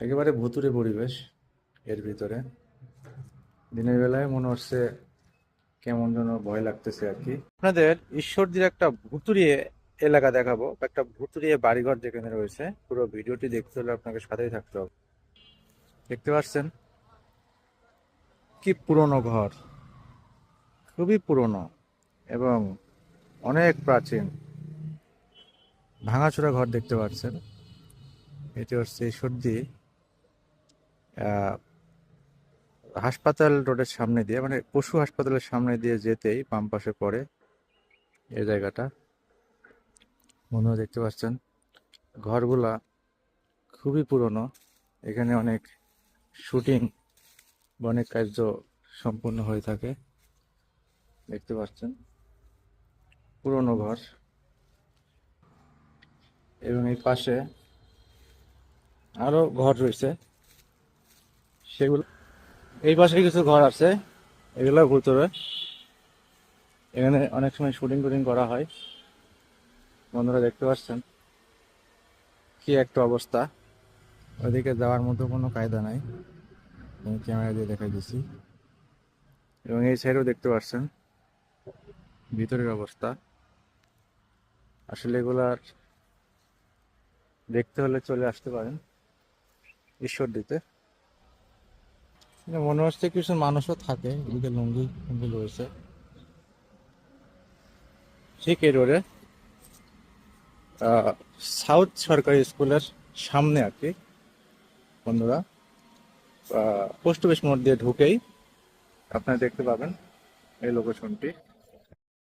একেবারে ভুতুরে পরিবেশ এর ভিতরে। দিনের বেলায় মনে হচ্ছে কেমন যেন ভয় লাগতেছে আর কি। আপনাদের ঈশ্বরদীর একটা ভুতুরিয়ে এলাকা দেখাবো, একটা ভুতুরিয়ে বাড়িঘর যেখানে রয়েছে। পুরো ভিডিওটি দেখতে হলে আপনাকে সাথেই থাকতে হবে। দেখতে পাচ্ছেন? কি পুরনো ঘর। খুবই পুরনো এবং অনেক প্রাচীন। ভাঙাচোরা ঘর দেখতে পাচ্ছেন। এটি হচ্ছে ঈশ্বরদী। হাসপাতাল রোডের সামনে দিয়ে মানে পশু হাসপাতালের সামনে দিয়ে যেতেই বাম পাশে পড়ে এই জায়গাটা। মনে হয় দেখতে পাচ্ছেন, ঘরগুলা খুবই পুরনো। এখানে অনেক শুটিং অনেক কার্য সম্পূর্ণ হয়ে থাকে। দেখতে পাচ্ছেন, পুরনো ঘর। এবং এই পাশে আরও ঘর রয়েছে। সেগুলো এই পাশে কিছু ঘর আছে। এগুলো ভিতরে এখানে অনেক সময় শুটিং টুটিং করা হয়। বন্ধুরা দেখতে পাচ্ছেন কি একটা অবস্থা। ওইদিকে যাওয়ার মতো কোনো কায়দা নাই। আমি ক্যামেরা দিয়ে দেখাই দিছি। এবং এই সাইডেও দেখতে পাচ্ছেন ভিতরের অবস্থা। আসলে এগুলার দেখতে হলে চলে আসতে পারেন ঈশ্বর দিতে। মনে হচ্ছে কিছু মানুষও থাকে, এদিকে লুঙ্গি লুঙ্গি রয়েছে। ঠিক এই রোডে সাউথ সরকারি স্কুলের সামনে আর কি, বন্ধুরা পোস্ট অফিস মোড় দিয়ে ঢুকেই আপনারা দেখতে পাবেন এই লোকেশনটি।